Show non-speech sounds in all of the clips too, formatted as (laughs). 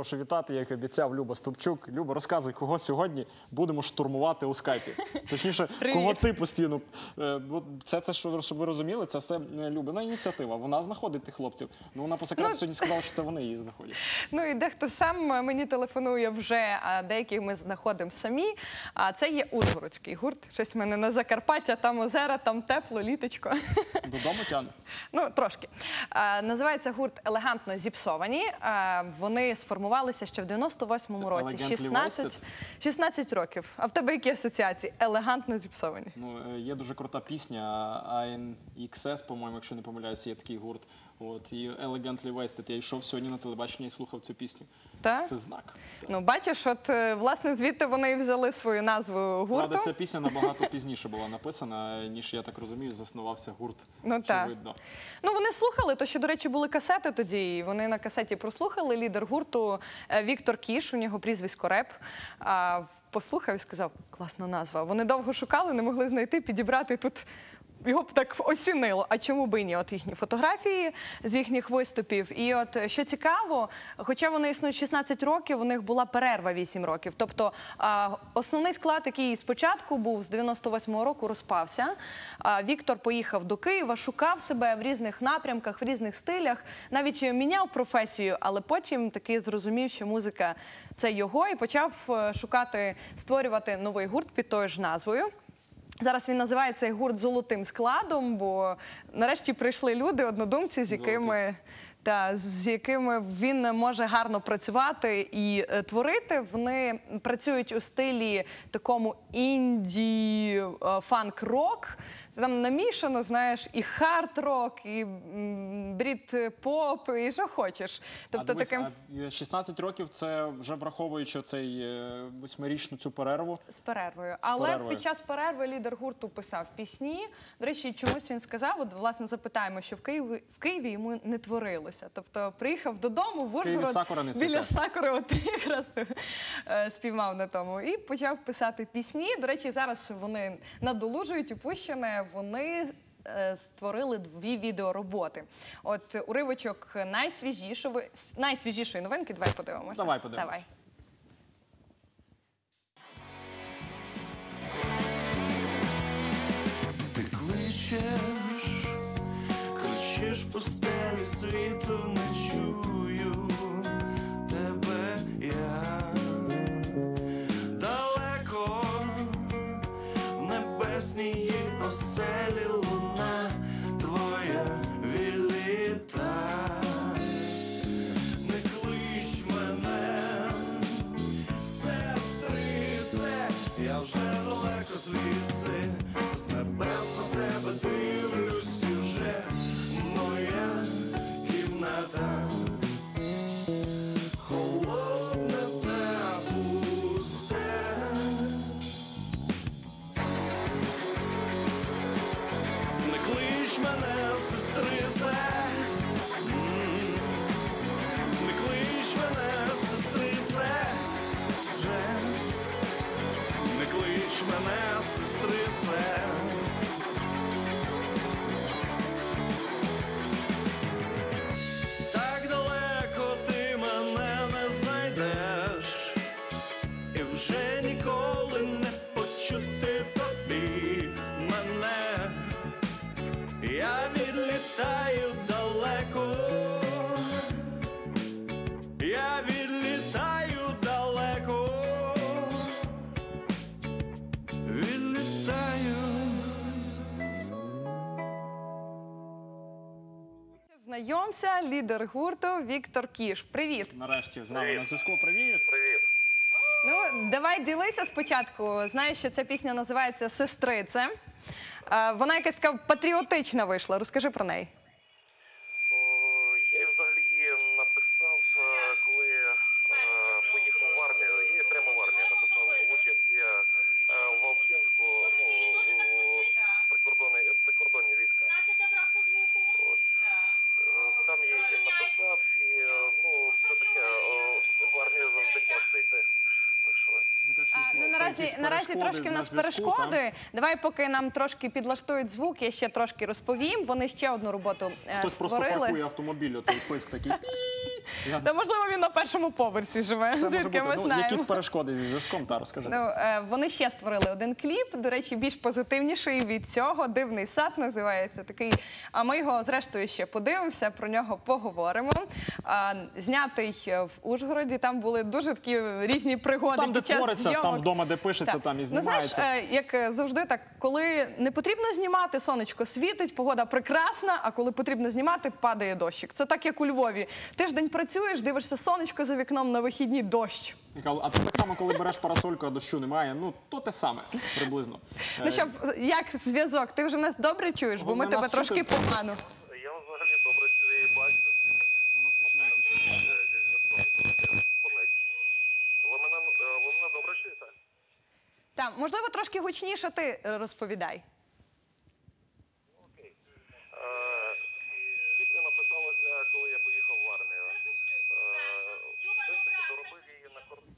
прошу вітати, як і обіцяв Люба Ступчук. Люба, розказуй, кого сьогодні будемо штурмувати у скайпі. Точніше, (laughs) Привіт. кого ти постійно. е, Це, це що, щоб ви розуміли, це все е, Любина ініціатива. Вона знаходить тих хлопців. Ну вона по секрету Ну, сьогодні сказала, що це вони її знаходять. (laughs) Ну і дехто сам е, мені телефонує вже, а деяких ми знаходимо самі. А це є Ужгородський гурт. Щось в мене на Закарпаття, там озера, там тепло, літочко. (laughs) Додому тяне. Ну, трошки. А, називається гурт Елегантно зіпсовані. А, вони сформувалися ще в 98-му Це році. Elegantly 16, Wasted? 16 років. А в тебе які асоціації? Елегантно зіпсовані. Ну, е, є дуже крута пісня ANXS, по-моєму, якщо не помиляюся, є такий гурт. От, і Elegantly Wasted. Я йшов сьогодні на телебачення і слухав цю пісню. Так? Це знак. Ну, бачиш, от е, власне звідти вони і взяли свою назву гурту. Правда, ця пісня набагато пізніше була написана, ніж я так розумію, заснувався гурт. Ну, так. очевидно. Ну, вони слухали, то ще, до речі, були касети тоді. і Вони на касеті прослухали. Лідер гурту е, Віктор Кіш, у нього прізвисько Реп. А, послухав і сказав, класна назва. Вони довго шукали, не могли знайти, підібрати тут. Його б так осінило. А чому би ні? От їхні фотографії з їхніх виступів. І от е, що цікаво, хоча вони існують 16 років, у них була перерва 8 років. Тобто основний склад, який спочатку був з 98-го року, розпався. Віктор поїхав до Києва, шукав себе в різних напрямках, в різних стилях, навіть міняв професію, але потім таки зрозумів, що музика це його, і почав е, шукати, створювати новий гурт під тою ж назвою. Зараз він називає цей гурт золотим складом, бо нарешті прийшли люди, однодумці, з якими. Та з якими він може гарно працювати і е, творити. Вони працюють у стилі такому інді е. Це там намішано, знаєш, і хард-рок, і брід-поп, і що хочеш. Тобто а, дивись, таким а 16 років це вже враховуючи цей е, восьмирічну цю перерву. з перервою. Але перервою. під час перерви лідер гурту писав пісні. До речі, чомусь він сказав: от власне запитаємо, що в Києві в Києві йому не творилося. Тобто приїхав додому в Ужгород сакура не біля сакури, от (laughs) якраз е, спіймав на тому, і почав писати пісні. До речі, зараз вони надолужують опущене. Вони е, створили дві відеороботи. От уривочок найсвіжішої, найсвіжішої новинки. Давай подивимося. Давай подивимося. Давай. Ти кличеш, кричиш по стелі світу не чую мене, сестрице. Знайомся, лідер гурту Віктор Кіш. Привіт. Нарешті з нами на зв'язку. Привіт! Привіт. Ну давай ділися спочатку. Знаєш, що ця пісня називається Сестрице. Е, Вона якась така патріотична вийшла. Розкажи про неї. О, я її взагалі написав, е, коли е, поїхав в армію. Я її прямо в армію написав. Участь я е, в Волчинську, ну, у прикордонні, прикордонні війська. От. Е, Там я її написав і, е, ну, все таке, е, в армію завжди тяжко йти. Так що, Ти кажеш, А, якісь- ну наразі перешкоди трошки в на нас зв'язку, перешкоди. Давай, поки нам трошки підлаштують звук, я ще трошки розповім. Вони ще одну роботу е, Хтось просто створили. паркує автомобіль, оцей писк такий. Та можливо він на першому поверсі живе, Все може звідки бути. ми Ну, знаємо. якісь перешкоди зі зв'язком, та розкажи. Ну, е, вони ще створили один кліп, до речі, більш позитивніший від цього. Дивний сад називається такий. А ми його зрештою ще подивимося, про нього поговоримо. А, знятий в Ужгороді. Там були дуже такі різні пригоди. Там, де під час твориться, зйомок. там вдома, де пишеться, Так. там і Ну, знаєш, знімається. е, як е, завжди, так коли не потрібно знімати, сонечко світить, погода прекрасна. А коли потрібно знімати, падає дощик. Це так, як у Львові. Тиждень працюєш, дивишся сонечко за вікном на вихідні дощ. А ти так само, коли береш парасольку, а дощу немає, ну то те саме приблизно. Е, Ну що, як зв'язок? Ти вже нас добре чуєш, бо ми Головне, тебе нас трошки чути. погано. Я взагалі добре і бачу. У нас починає. Е. Ви мене, е, ви мене добре чуєте? Так, можливо, трошки гучніше ти е, розповідай. Окей. Е, Пісня написалася, коли я поїхав в армію. Е, Все ж таки доробив її на кордоні.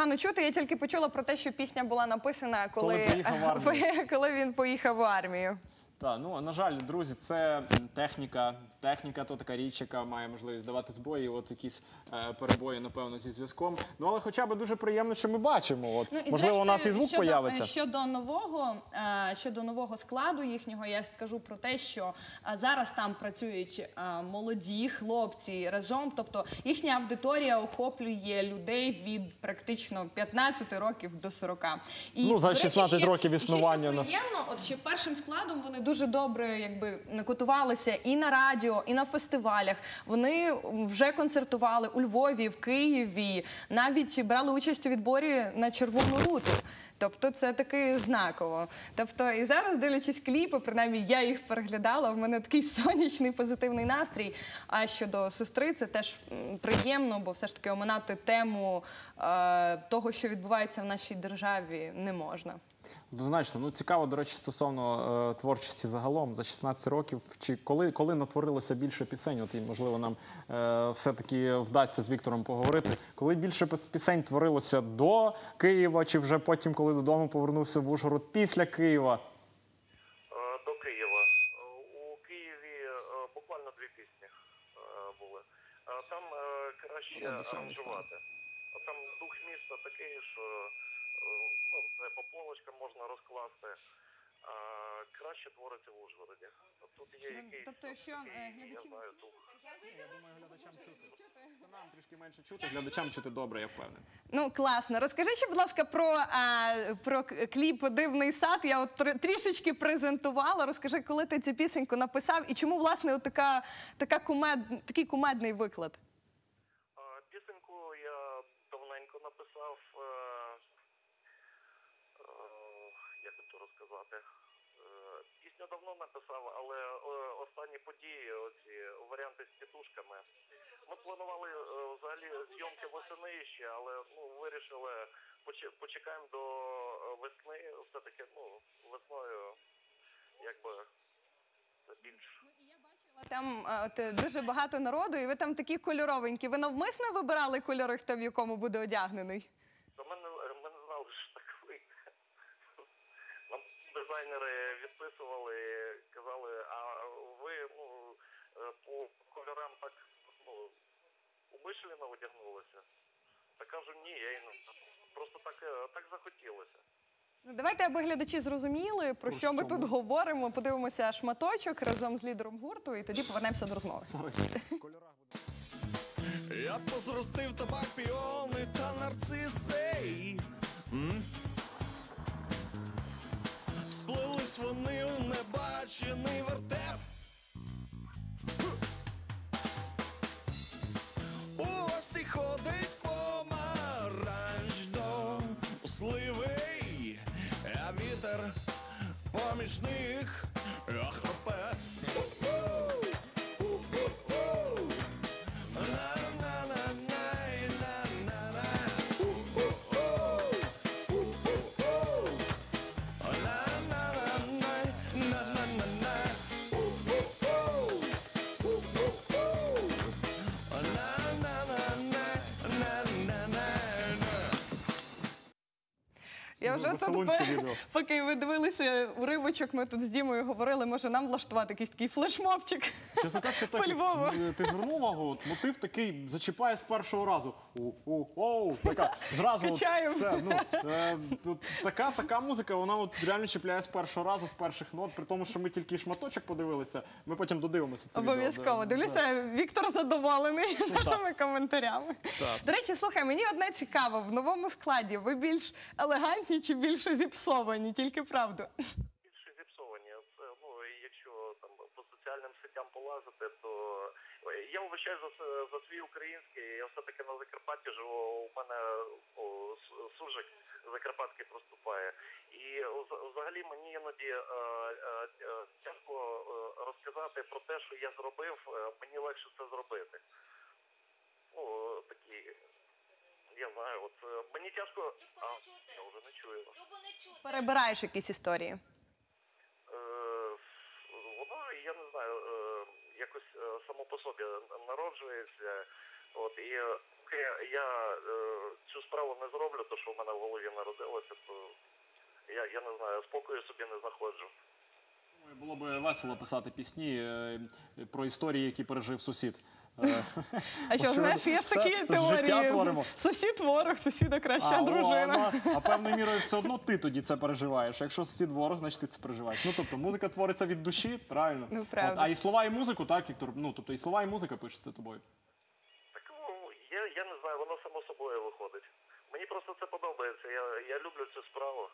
Погано чути, я тільки почула про те, що пісня була написана, коли, Коли поїхав в армію. (laughs) коли він поїхав в армію. Так, ну на жаль, друзі, це техніка. Техніка то така річ, яка має можливість давати збої. От якісь е, перебої, напевно, зі зв'язком. Ну але хоча б дуже приємно, що ми бачимо. От Ну, і можливо, у нас і звук щодо, появиться. Щодо нового, е, щодо нового складу їхнього, я скажу про те, що е, зараз там працюють е, молоді хлопці разом. Тобто їхня аудиторія охоплює людей від практично 15 років до 40. І, Ну, за до речі, 16 ще- років і ще, існування, ну. Приємно, от ще першим складом вони дуже добре якби накотувалися і на радіо, і на фестивалях. Вони вже концертували у Львові, в Києві, навіть брали участь у відборі на червону руту. Тобто це таки знаково. Тобто, і зараз, дивлячись кліпи, принаймні я їх переглядала. В мене такий сонячний позитивний настрій. А щодо сестри, це теж приємно, бо все ж таки оминати тему е, того, що відбувається в нашій державі, не можна. Однозначно, ну цікаво, до речі, стосовно е, творчості загалом за 16 років. Чи коли, коли натворилося більше пісень? От і можливо нам е, все-таки вдасться з Віктором поговорити. Коли більше пісень творилося до Києва, чи вже потім, коли додому повернувся в Ужгород після Києва? Е, До Києва. Е, У Києві е, буквально дві пісні були. Там краще Я аранжувати. Там дух міста такий, що ну, це по полочкам можна розкласти. А краще твориться в Ужгороді. Тут є якийсь... Тобто, якщо е, я глядачі не знаю, чули. Я думаю, глядачам чути. Це нам трішки менше чути, глядачам чути добре, я впевнений. Ну класно. Розкажи ще, будь ласка, про, а, про кліп Дивний сад. Я от трішечки презентувала. Розкажи, коли ти цю пісеньку написав і чому власне от така, така кумед, такий кумедний виклад? А, Пісеньку я давненько написав. е, е, Як розказати? Е, Пісню давно написав, але е, останні події, оці варіанти з тітушками. Ми планували е, взагалі зйомки восени ще, але ну, вирішили почекаємо до весни. Все-таки ну, весною якби більш Там от, дуже багато народу, і ви там такі кольоровенькі. Ви навмисно вибирали кольори, хто в якому буде одягнений? Та ми не, ми не знали, що так вийде. Нам дизайнери відписували, казали, а ви ну, е, по кольорам так ну, умишлено одягнулися. Та кажу, ні, я і не просто так, е, так захотілося. Ну, давайте, аби глядачі зрозуміли, про Про що ми тут говоримо. Подивимося шматочок разом з лідером гурту, і тоді повернемося до розмови. (laughs) Я позростив табак, піони та нарциси. Вони у небачений вертеп. Я вже тут, відео. (laughs) поки ви дивилися уривочок, ми тут з Дімою говорили, може нам влаштувати якийсь такий флешмобчик. Чесно кажучи, так, (laughs) По-львову. е, ти звернув увагу, от мотив такий зачіпає з першого разу. У-у-оу, така зразу от Качаємо. все. Ну, е, тут така, така музика, вона от реально чіпляє з першого разу, з перших нот, при тому, що ми тільки шматочок подивилися. Ми потім додивимося це відео. Обов'язково. Да, Дивлюся, Віктор задоволений (laughs) нашими коментарями. Так. До речі, слухай, мені одне цікаво, в новому складі ви більш елегантні чи більше зіпсовані, тільки правду. більше зіпсовані. Це, ну, якщо там по соціальним сетям полазити, то я вибачаю за, за свій український. Я все-таки на Закарпатті живу. У мене о, с- суржик закарпатський проступає. І взагалі мені іноді е, е, е, тяжко е, розказати про те, що я зробив. Е, Мені легше це зробити. Ну, такі. Я знаю, от е, мені тяжко. А, я вже не чую вас. Перебираєш якісь історії. Е, воно, я не знаю, е, якось е, само по собі народжується. От і е, поки я е, цю справу не зроблю, то що в мене в голові народилося, то я, я не знаю, спокою собі не знаходжу. Думаю, Було б весело писати пісні е, про історії, які пережив сусід. Е, А що, знаєш, є ж такі теорії. Сусід ворог, сусіда краща дружина. а певною мірою все одно ти тоді це переживаєш. Якщо сусід ворог, значить ти це переживаєш. Ну тобто музика твориться від душі, правильно? Ну, правда. От, а і слова, і музику, так, Віктор? Ну тобто і слова, і музика пишеться тобою. Так ну, я, я не знаю, воно само собою виходить. Мені просто це подобається. Я, я люблю цю справу.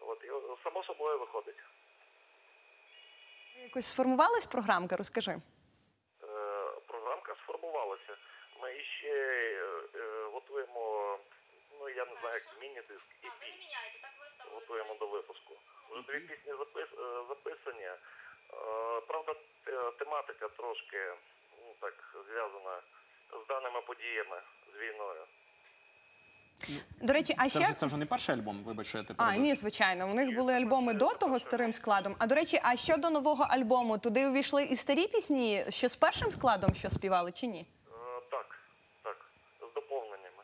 От і само собою виходить. Якось сформувалась програмка, розкажи. Е, програмка сформувалася. Ми ще е, готуємо, ну я не знаю, як міні-диск EP. Готуємо до випуску. Вже дві пісні запис, е, записані. Е, правда, тематика трошки ну, так зв'язана з даними подіями, з війною. До речі, а Це ще вже це вже не перший альбом, вибач, що я тебе А, ні, звичайно. У них були альбоми до того старим складом. А до речі, а щодо нового альбому, туди увійшли і старі пісні, що з першим складом, що співали, чи ні? Е, так, так, з доповненнями.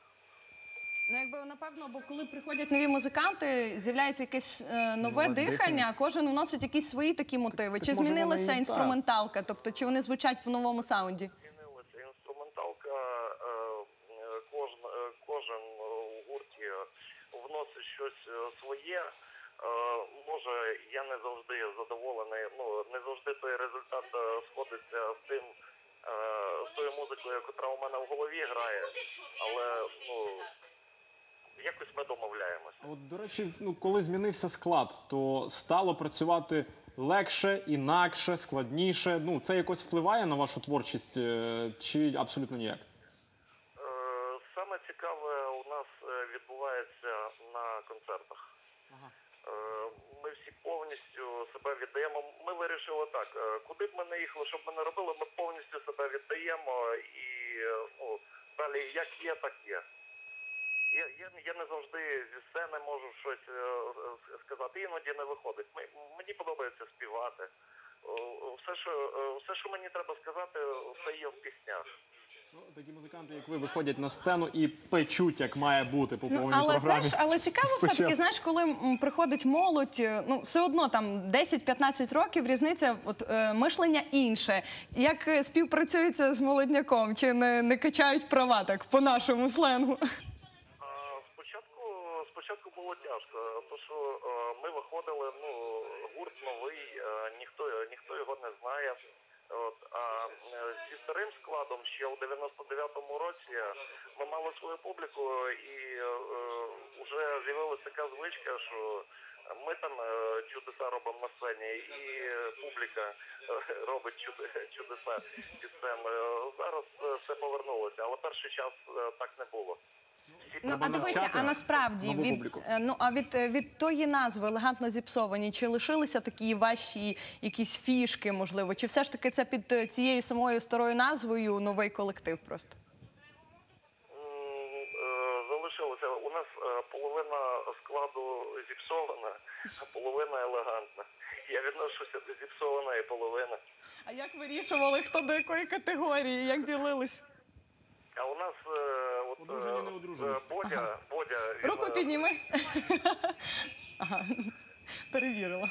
Ну, якби напевно, бо коли приходять нові музиканти, з'являється якесь е, нове Нове дихання, дихання. кожен вносить якісь свої такі мотиви. так чи може змінилася і інструменталка? Тобто, чи вони звучать в новому саунді? змінилася інструменталка. е, е, Кожен, е, кожен е, у гурті вносить щось е, своє. Е, Може, я не завжди задоволений. Ну не завжди той результат е, сходиться з тим, з тою музикою, яка у мене в голові грає. Але ну якось ми домовляємося. От, до речі, ну коли змінився склад, то стало працювати легше, інакше, складніше. Ну, це якось впливає на вашу творчість чи абсолютно ніяк? Е, Саме цікаве у нас е, відбувається на концертах. Е, Ми всі повністю себе віддаємо. Ми вирішили так, е, куди б ми не їхали, щоб ми не робили, ми повністю себе віддаємо і ну, далі як є, так є. Я, я, я не завжди зі сцени можу щось сказати, іноді не виходить. Ми- Мені подобається співати. Все, що, все, що мені треба сказати, все є в піснях. Ну, такі музиканти, як ви, виходять на сцену і печуть, як має бути по Ну, але програмі. знаєш, але цікаво все таки, знаєш, коли м, приходить молодь, е, ну все одно там 10-15 років різниця, от е, мишлення інше. Як е, співпрацюється з молодняком? Чи не, не качають права так по нашому сленгу? Спочатку, спочатку було тяжко, тому що е, ми виходили, ну, гурт новий, ніхто, ніхто його не знає. От, а е, зі старим складом ще у 99-му році ми мали свою публіку і вже з'явилася така звичка, що ми там е, чудеса робимо на сцені, і е, публіка е, робить чудеса під сцен. Е, Зараз е, все повернулося, але перший час е, так не було. Ну а дивися, а насправді нову від публіку. е, ну а від, е, від тої назви елегантно зіпсовані, чи лишилися такі ваші якісь фішки, можливо, чи все ж таки це під е, цією самою старою назвою новий колектив просто? М, е, Залишилося. У нас е, половина складу зіпсована, а половина елегантна. Я відношуся до зіпсованої половини. А як вирішували, хто до якої категорії, як ділились? А у нас е, от Одружені, е, не одружені. е, Бодя, Бодя, він, Руку е, підніми. (laughs) Ага, перевірила.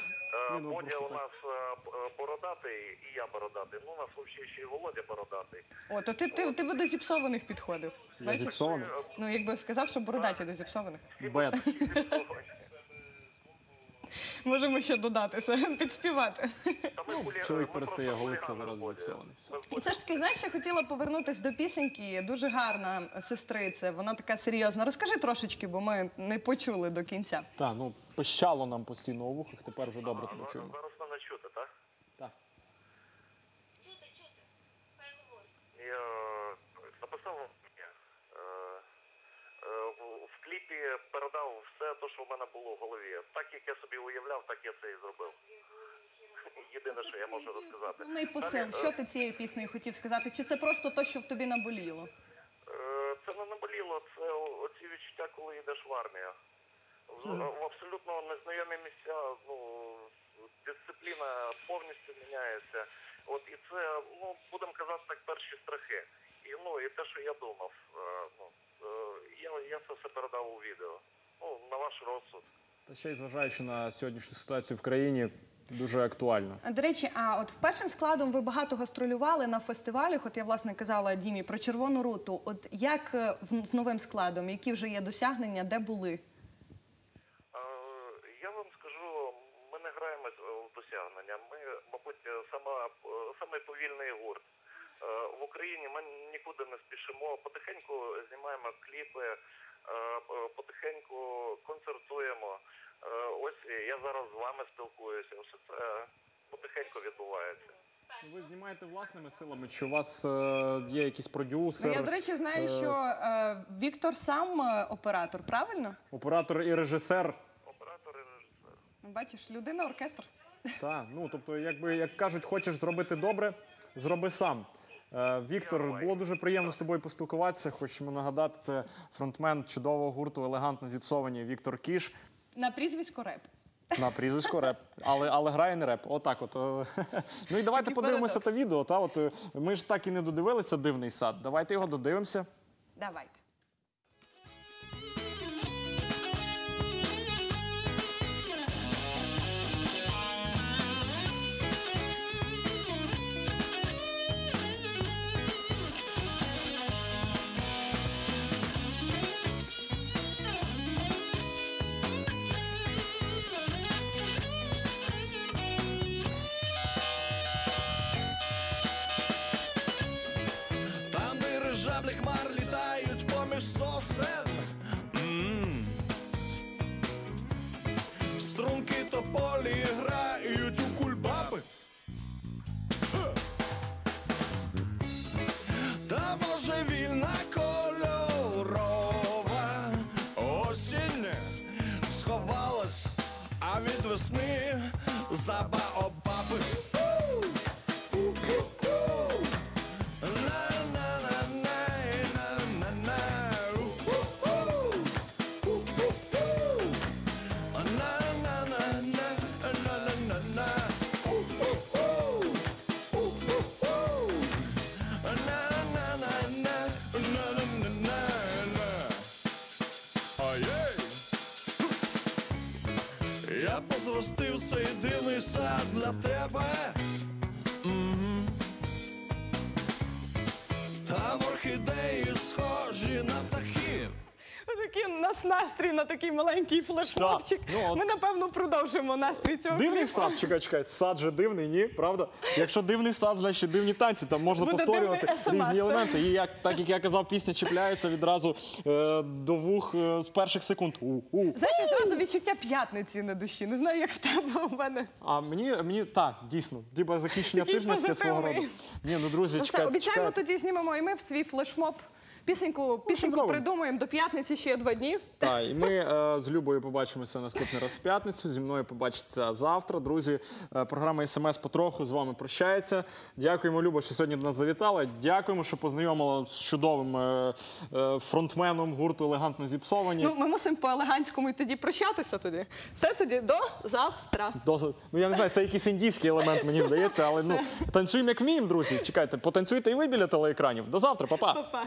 Е, Ні, ну, Бодя просто у так. нас е, е, бородатий, і я бородатий. Ну, у нас взагалі ще й Володя бородатий. О, то ти, ти, ти би до зіпсованих підходив. Я Бачиш? зіпсований. Ну, якби сказав, що бородаті до зіпсованих. Бет. (laughs) Можемо ще додатися, підспівати. Та Чоловік перестає голитися зараз заради з Все. Ми з Бодею. Все ж таки, знаєш, я хотіла повернутися до пісеньки. Дуже гарна сестриця. Вона така серйозна. Розкажи трошечки, бо ми не почули до кінця. Так, ну пищало нам постійно у вухах, тепер вже добре тебе Ну, чуємо. Зараз мене чути, так? Так. Я е, написав е, е, в- в кліпі передав все те, що в мене було в голові. Так як я собі уявляв, так я це і зробив. Єдине, що я можу розказати. Основний посил. Що ти цією піснею хотів сказати? Чи це просто то, що в тобі наболіло? Е, Це не наболіло, це оці відчуття, коли йдеш в армію. В, абсолютно незнайомі місця, ну, дисципліна повністю міняється. От і це, ну, будемо казати так, перші страхи. І ну, і те, що я думав, е, ну, е, я, я це все передав у відео. Ну, на ваш розсуд. Та ще й зважаючи на сьогоднішню ситуацію в країні, дуже актуально. До речі, а от першим складом ви багато гастролювали на фестивалях. От я власне казала Дімі про червону руту. От як е, в- з новим складом, які вже є досягнення, де були? Е, Я вам скажу, ми не граємо в досягнення. Ми, мабуть, сама, самий повільний гурт. Е, В Україні ми нікуди не спішимо. Потихеньку знімаємо кліпи, е, потихеньку концертуємо. Е, Ось я зараз з вами спілкуюся. Все це потихеньку відбувається. Ви знімаєте власними силами? Чи у вас е, є якийсь продюсер, Ну, я, до речі, знаю, е, що е, Віктор сам оператор, правильно? оператор і режисер? Оператор і режисер. Бачиш, людина оркестр. Так, ну тобто, якби як кажуть, хочеш зробити добре, зроби сам. Е, Віктор, було дуже приємно з тобою поспілкуватися. Хочемо нагадати, це фронтмен чудового гурту елегантно зіпсовані Віктор Кіш. На прізвисько реп. На прізвисько реп, але, але грає не реп. Отак от. е. (laughs) Ну і давайте подивимося те відео. Та, от, е, ми ж так і не додивилися дивний сад. Давайте його додивимося. Давайте. Там хмар літають поміж сосен. М. Струнки тополі грають у кульбаби. Та божевільна кольорова осінь сховалась, а від весни за Такий у нас настрій на такий маленький флешмобчик. Так, ну от. Ми, напевно, продовжимо настрій цього Дивний кліпу. сад, чекай, чекай. Сад же дивний, ні? Правда? Якщо дивний сад, значить дивні танці. Там можна Буде повторювати різні елементи. І як так як я казав, пісня чіпляється відразу е, до вух е, з перших секунд. У-у. Знаєш, одразу відчуття п'ятниці на душі. Не знаю, як в тебе у мене. А мені, мені так, дійсно, діба закінчення Такий тижня таке свого роду. Ні, ну друзі, Ну все, чекайте, обіцяємо чекайте. тоді знімемо і ми в свій флешмоб. Пісеньку, пісеньку зробимо? придумаємо до п'ятниці ще два дні. Так, і ми е, з Любою побачимося наступний раз в п'ятницю. Зі мною побачиться завтра. Друзі, е, програма СМС потроху з вами прощається. Дякуємо, Люба, що сьогодні до нас завітала. Дякуємо, що познайомила з чудовим е, е, фронтменом гурту елегантно зіпсовані. Ну, ми мусимо по елегантському і тоді прощатися тоді. Все тоді до завтра. Досить. Ну я не знаю, це якийсь індійський елемент, мені здається, але ну танцюємо як вміємо, друзі. Чекайте, потанцюйте і ви біля телеекранів. До завтра, па-па. Па-па.